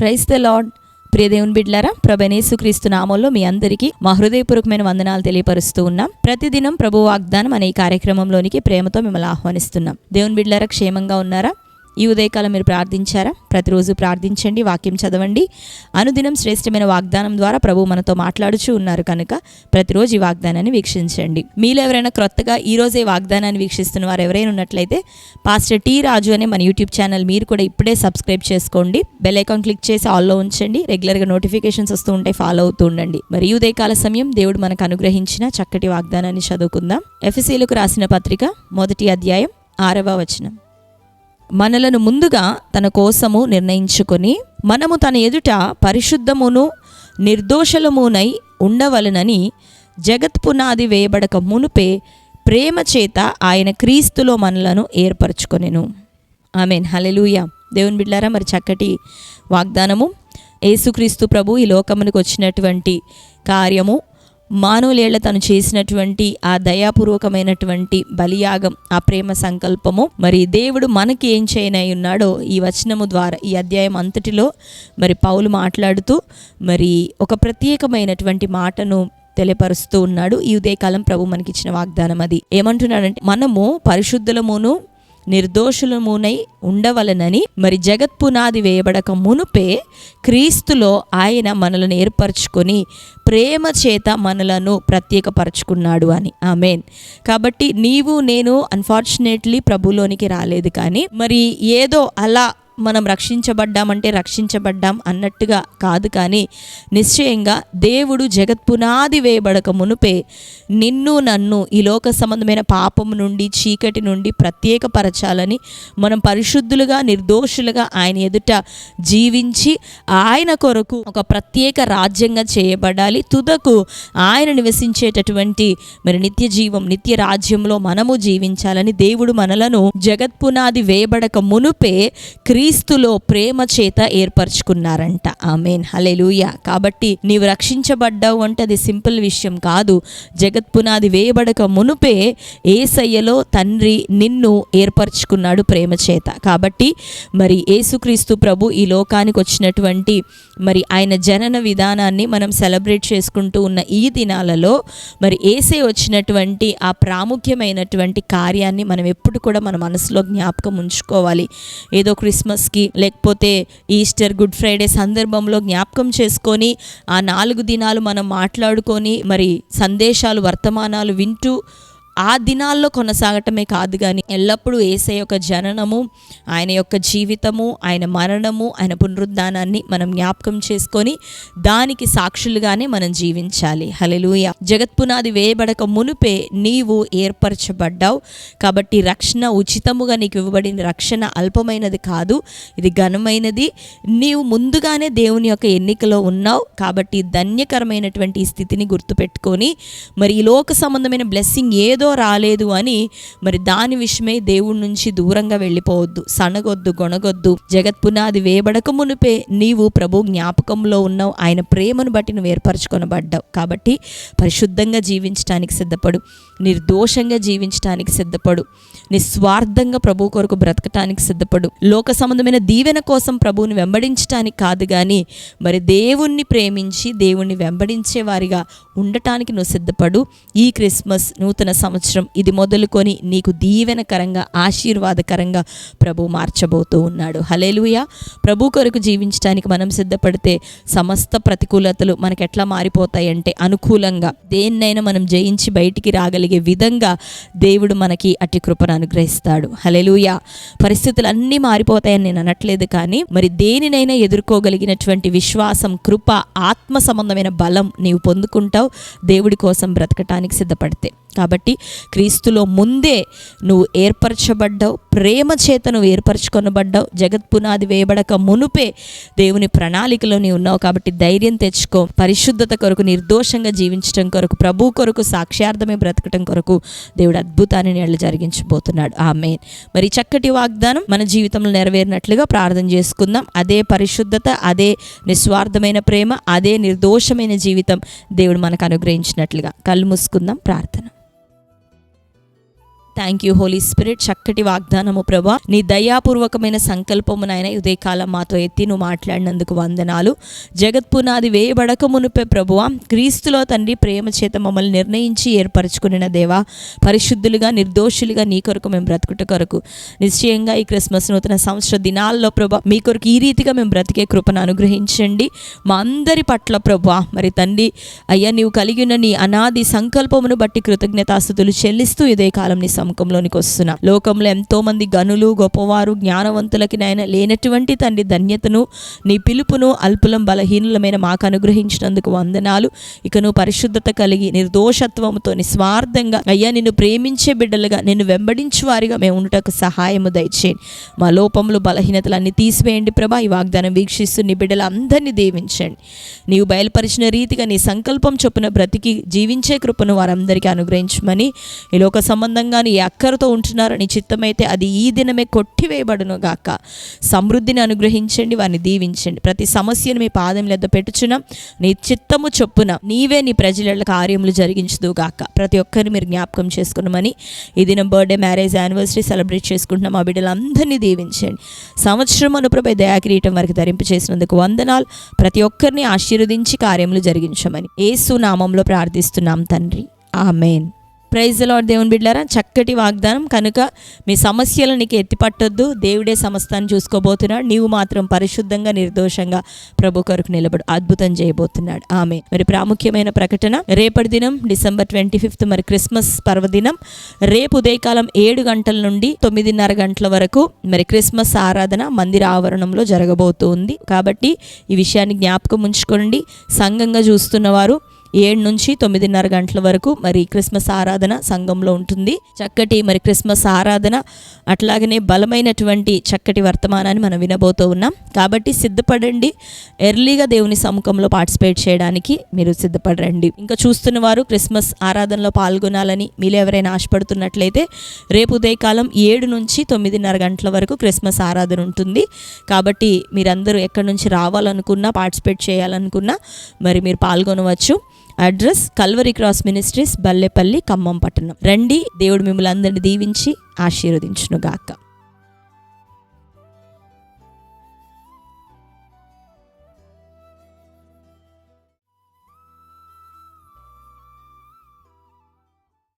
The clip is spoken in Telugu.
ప్రైస్ ద లాడ్ ప్రియ దేవుని బిడ్లారా ప్రభనేసుక్రీస్తు నామంలో మీ అందరికీ మా హృదయపూర్వకమైన వందనాలు తెలియపరుస్తూ ఉన్నాం. ప్రతిదినం ప్రభు వాగ్దానం అనే ఈ కార్యక్రమంలోనికి ప్రేమతో మిమ్మల్ని ఆహ్వానిస్తున్నాం. దేవుని బిడ్లారా క్షేమంగా ఉన్నారా? ఈ ఉదయకాలం మీరు ప్రార్థించారా? ప్రతిరోజు ప్రార్థించండి వాక్యం చదవండి. అనుదినం శ్రేష్టమైన వాగ్దానం ద్వారా ప్రభు మనతో మాట్లాడుచూ ఉన్నారు కనుక ప్రతిరోజు ఈ వాగ్దానాన్ని వీక్షించండి. మీలో ఎవరైనా క్రొత్తగా ఈరోజే వాగ్దానాన్ని వీక్షిస్తున్న వారు ఎవరైనా ఉన్నట్లయితే పాస్టర్ టీ రాజు అనే మన యూట్యూబ్ ఛానల్ మీరు కూడా ఇప్పుడే సబ్స్క్రైబ్ చేసుకోండి. బెల్ ఐకాన్ క్లిక్ చేసి ఆల్లో ఉంచండి. రెగ్యులర్గా నోటిఫికేషన్స్ వస్తూ ఉంటాయి ఫాలో అవుతూ ఉండండి. మరి ఈ ఉదయకాల సమయం దేవుడు మనకు అనుగ్రహించిన చక్కటి వాగ్దానాన్ని చదువుకుందాం. ఎఫ్ఎసీలకు రాసిన పత్రిక మొదటి అధ్యాయం ఆరవ వచనం. మనలను ముందుగా తన కోసము నిర్ణయించుకొని మనము తన ఎదుట పరిశుద్ధమును నిర్దోషలమునై ఉండవలనని జగత్ పునాది వేయబడక మునుపే ప్రేమ చేత ఆయన క్రీస్తులో మనలను ఏర్పరచుకొనెను. ఆమెన్. హలెలూయ దేవుని బిడ్డారా మరి చక్కటి వాగ్దానము. యేసుక్రీస్తు ప్రభు ఈ లోకమునికి వచ్చినటువంటి కార్యము మానవులేళ్ళ తను చేసినటువంటి ఆ దయాపూర్వకమైనటువంటి బలియాగం ఆ ప్రేమ సంకల్పము. మరి దేవుడు మనకి ఏం చేయనై ఉన్నాడో ఈ వచనము ద్వారా ఈ అధ్యాయం అంతటిలో మరి పౌలు మాట్లాడుతూ మరి ఒక ప్రత్యేకమైనటువంటి మాటను తెలియపరుస్తూ ఉన్నాడు. ఈ ఉదయకాలం ప్రభు మనకిచ్చిన వాగ్దానం అది ఏమంటున్నాడంటే మనము పరిశుద్ధులమును నిర్దోషులమునై ఉండవలనని మరి జగత్ పునాది వేయబడక మునుపే క్రీస్తులో ఆయన మనలను ఏర్పరచుకొని ప్రేమ చేత మనలను ప్రత్యేకపరచుకున్నాడు అని. ఆమెన్. కాబట్టి నీవు నేను అన్ఫార్చునేట్లీ ప్రభులోనికి రాలేదు కానీ మరి ఏదో అలా మనం రక్షించబడ్డామంటే రక్షించబడ్డాం అన్నట్టుగా కాదు కానీ నిశ్చయంగా దేవుడు జగత్పునాది వేయబడక మునుపే నిన్ను నన్ను ఈ లోక సంబంధమైన పాపం నుండి చీకటి నుండి ప్రత్యేకపరచాలని మనం పరిశుద్ధులుగా నిర్దోషులుగా ఆయన ఎదుట జీవించి ఆయన కొరకు ఒక ప్రత్యేక రాజ్యంగా చేయబడాలి. తుదకు ఆయన నివసించేటటువంటి మరి నిత్య జీవం నిత్య రాజ్యంలో మనము జీవించాలని దేవుడు మనలను జగత్పునాది వేయబడక మునుపే క్రీస్తులో ప్రేమ చేత ఏర్పరచుకున్నారంట. ఆమెన్. హలెలూయ కాబట్టి నీవు రక్షించబడ్డావు అంటే అది సింపుల్ విషయం కాదు. జగత్పునాది వేయబడక మునుపే ఏసయ్యలో తండ్రి నిన్ను ఏర్పరచుకున్నాడు ప్రేమ చేత. కాబట్టి మరి ఏసుక్రీస్తు ప్రభు ఈ లోకానికి వచ్చినటువంటి మరి ఆయన జనన విధానాన్ని మనం సెలబ్రేట్ చేసుకుంటూ ఉన్న ఈ దినాలలో మరి ఏసే వచ్చినటువంటి ఆ ప్రాముఖ్యమైనటువంటి కార్యాన్ని మనం ఎప్పుడు కూడా మన మనసులో జ్ఞాపకం ఉంచుకోవాలి. ఏదో క్రిస్మస్ క్రిస్మస్కి లేకపోతే ఈస్టర్ గుడ్ ఫ్రైడే సందర్భంలో జ్ఞాపకం చేసుకొని ఆ నాలుగు దినాలు మనం మాట్లాడుకొని మరి సందేశాలు వర్తమానాలు వింటూ ఆ దినాల్లో కొనసాగటమే కాదు కానీ ఎల్లప్పుడూ ఏసే యొక్క జననము ఆయన యొక్క జీవితము ఆయన మరణము ఆయన పునరుద్ధానాన్ని మనం జ్ఞాపకం చేసుకొని దానికి సాక్షులుగానే మనం జీవించాలి. హలెలూయ జగత్పునాది వేయబడక మునుపే నీవు ఏర్పరచబడ్డావు. కాబట్టి రక్షణ ఉచితముగా నీకు ఇవ్వబడిన రక్షణ అల్పమైనది కాదు ఇది ఘనమైనది. నీవు ముందుగానే దేవుని యొక్క ఎన్నికలో ఉన్నావు. కాబట్టి ధన్యకరమైనటువంటి స్థితిని గుర్తుపెట్టుకొని మరి ఈ లోక సంబంధమైన బ్లెస్సింగ్ ఏదో రాలేదు అని మరి దాని విషయమై దేవుడి నుంచి దూరంగా వెళ్ళిపోవద్దు సనగొద్దు గొనగొద్దు జగత్ పునాది వేయబడక మునిపే నీవు ప్రభు జ్ఞాపకంలో ఉన్నావు ఆయన ప్రేమను బట్టి నువ్వు ఏర్పరచుకొనబడ్డావు. కాబట్టి పరిశుద్ధంగా జీవించడానికి సిద్ధపడు నిర్దోషంగా జీవించడానికి సిద్ధపడు నిస్వార్థంగా ప్రభు కొరకు బ్రతకటానికి సిద్ధపడు. లోక సంబంధమైన దీవెన కోసం ప్రభువుని వెంబడించటానికి కాదు కానీ మరి దేవుణ్ణి ప్రేమించి దేవుణ్ణి వెంబడించే వారిగా ఉండటానికి నువ్వు సిద్ధపడు. ఈ క్రిస్మస్ నూతన సంవత్సరం ఇది మొదలుకొని నీకు దీవెనకరంగా ఆశీర్వాదకరంగా ప్రభు మార్చబోతూ ఉన్నాడు. హలేలుయ ప్రభు కొరకు జీవించడానికి మనం సిద్ధపడితే సమస్త ప్రతికూలతలు మనకు ఎట్లా మారిపోతాయంటే అనుకూలంగా దేన్నైనా మనం జయించి బయటికి రాగలిగే విధంగా దేవుడు మనకి అట్టి కృపను అనుగ్రహిస్తాడు. హలేలుయ పరిస్థితులు అన్నీ మారిపోతాయని నేను అనట్లేదు కానీ మరి దేనినైనా ఎదుర్కోగలిగినటువంటి విశ్వాసం కృప ఆత్మ సంబంధమైన బలం నీవు పొందుకుంటావు దేవుడి కోసం బ్రతకటానికి సిద్ధపడితే. కాబట్టి క్రీస్తులో ముందే నువ్వు ఏర్పరచబడ్డావు ప్రేమ చేత నువ్వు ఏర్పరచుకొనబడ్డావు. జగత్ పునాది వేయబడక మునుపే దేవుని ప్రణాళికలో నీవు ఉన్నావు కాబట్టి ధైర్యం తెచ్చుకో. పరిశుద్ధత కొరకు నిర్దోషంగా జీవించడం కొరకు ప్రభు కొరకు సాక్ష్యార్థమే బ్రతకటం కొరకు దేవుడు అద్భుతాన్ని నీళ్ళు జరిగించబోతున్నాడు. ఆమె మరి చక్కటి వాగ్దానం మన జీవితంలో నెరవేరినట్లుగా ప్రార్థన చేసుకుందాం. అదే పరిశుద్ధత అదే నిస్వార్థమైన ప్రేమ అదే నిర్దోషమైన జీవితం దేవుడు మనకు అనుగ్రహించినట్లుగా. కళ్ళు మూసుకుందాం ప్రార్థన. థ్యాంక్ యూ హోలీ స్పిరిట్ చక్కటి వాగ్దానము ప్రభా. నీ దయాపూర్వకమైన సంకల్పము నాయన ఉదయకాలం మాతో ఎత్తి నువ్వు మాట్లాడినందుకు వందనాలు. జగత్పునాది వేయబడక మునిపే ప్రభువా క్రీస్తులో తండ్రి ప్రేమ చేత మమ్మల్ని నిర్ణయించి ఏర్పరచుకున్న దేవా పరిశుద్ధులుగా నిర్దోషులుగా నీ కొరకు మేము బ్రతుకుట కొరకు. నిశ్చయంగా ఈ క్రిస్మస్ నూతన సంవత్సర దినాల్లో ప్రభా మీ కొరకు ఈ రీతిగా మేము బ్రతికే కృపను అనుగ్రహించండి. మా అందరి పట్ల ప్రభా మరి తండ్రి అయ్యా నీవు కలిగి ఉన్న నీ అనాది సంకల్పమును బట్టి కృతజ్ఞతాస్థుతులు చెల్లిస్తూ ఇదే కాలం నీ సముఖంలోనికి వస్తున్నా లోకంలో ఎంతో మంది గనులు గొప్పవారు జ్ఞానవంతులకి నాయన లేనటువంటి తండ్రి ధన్యతను నీ పిలుపును అల్పులం బలహీనులమైన మాకు అనుగ్రహించినందుకు వందనాలు. ఇక నువ్వు పరిశుద్ధత కలిగి నిర్దోషత్వంతో నిస్వార్థంగా అయ్యా నిన్ను ప్రేమించే బిడ్డలుగా నిన్ను వెంబడించు వారిగా మేము ఉండటకు సహాయము దయచేయండి. మా లోపములు బలహీనతలన్నీ తీసివేయండి ప్రభా. ఈ వాగ్దానం వీక్షిస్తూ నీ బిడ్డలందరినీ దీవించండి. నీవు బయలుపరిచిన రీతిగా నీ సంకల్పం చొప్పున బ్రతికి జీవించే కృపను వారందరికీ అనుగ్రహించమని ఈ లోక సంబంధంగా ఈ అక్కరతో ఉంటున్నారని చిత్తమైతే అది ఈ దినమే కొట్టివేయబడును గాక. సమృద్ధిని అనుగ్రహించండి వారిని దీవించండి. ప్రతి సమస్యను మీ పాదం లెద్ద పెట్టుచున్నాం నీ చిత్తము చొప్పున నీవే నీ ప్రజల కార్యములు జరిగించదు గాక. ప్రతి ఒక్కరిని మీరు జ్ఞాపకం చేసుకున్నామని ఈ దినం బర్త్డే మ్యారేజ్ యానివర్సరీ సెలబ్రేట్ చేసుకుంటున్నాం. మా బిడ్డలందరినీ దీవించండి. సంవత్సరం అనుప్రభై దయాకిరీటం వారికి ధరింపు చేసినందుకు వందనాలు. ప్రతి ఒక్కరిని ఆశీర్వదించి కార్యములు జరిగించమని. ఏసు నామంలో ప్రార్థిస్తున్నాం తండ్రి. ఆమెన్. ప్రైజ్ లాడ్ దేవుని బిడ్డారా. చక్కటి వాగ్దానం. కనుక మీ సమస్యలు నీకు ఎత్తిపట్టొద్దు దేవుడే సమస్తాన్ని చూసుకోబోతున్నాడు. నీవు మాత్రం పరిశుద్ధంగా నిర్దోషంగా ప్రభు కొరకు నిలబడు. అద్భుతం చేయబోతున్నాడు. ఆమె మరి ప్రాముఖ్యమైన ప్రకటన. రేపటి దినం డిసెంబర్ ట్వంటీ ఫిఫ్త్ మరి క్రిస్మస్ పర్వదినం. రేపు ఉదయకాలం ఏడు గంటల నుండి తొమ్మిదిన్నర గంటల వరకు మరి క్రిస్మస్ ఆరాధన మందిర ఆవరణంలో జరగబోతుంది. కాబట్టి ఈ విషయాన్ని జ్ఞాపకం ఉంచుకోండి. సంఘంగా చూస్తున్నవారు ఏడు నుంచి తొమ్మిదిన్నర గంటల వరకు మరి క్రిస్మస్ ఆరాధన సంఘంలో ఉంటుంది. చక్కటి మరి క్రిస్మస్ ఆరాధన అట్లాగనే బలమైనటువంటి చక్కటి వర్తమానాన్ని మనం వినబోతూ ఉన్నాం. కాబట్టి సిద్ధపడండి. ఎర్లీగా దేవుని సముఖంలో పార్టిసిపేట్ చేయడానికి మీరు సిద్ధపడండి. ఇంకా చూస్తున్న వారు క్రిస్మస్ ఆరాధనలో పాల్గొనాలని మీరు ఎవరైనా ఆశపడుతున్నట్లయితే రేపు ఉదయకాలం ఏడు నుంచి తొమ్మిదిన్నర గంటల వరకు క్రిస్మస్ ఆరాధన ఉంటుంది. కాబట్టి మీరందరూ ఎక్కడి నుంచి రావాలనుకున్నా పార్టిసిపేట్ చేయాలనుకున్నా మరి మీరు పాల్గొనవచ్చు. Address Calvary cross ministries Ballepalli Khammam పట్టణం. రండి దేవుడు మిమ్మల్ని అందరిని దీవించి ఆశీర్వదించును గాక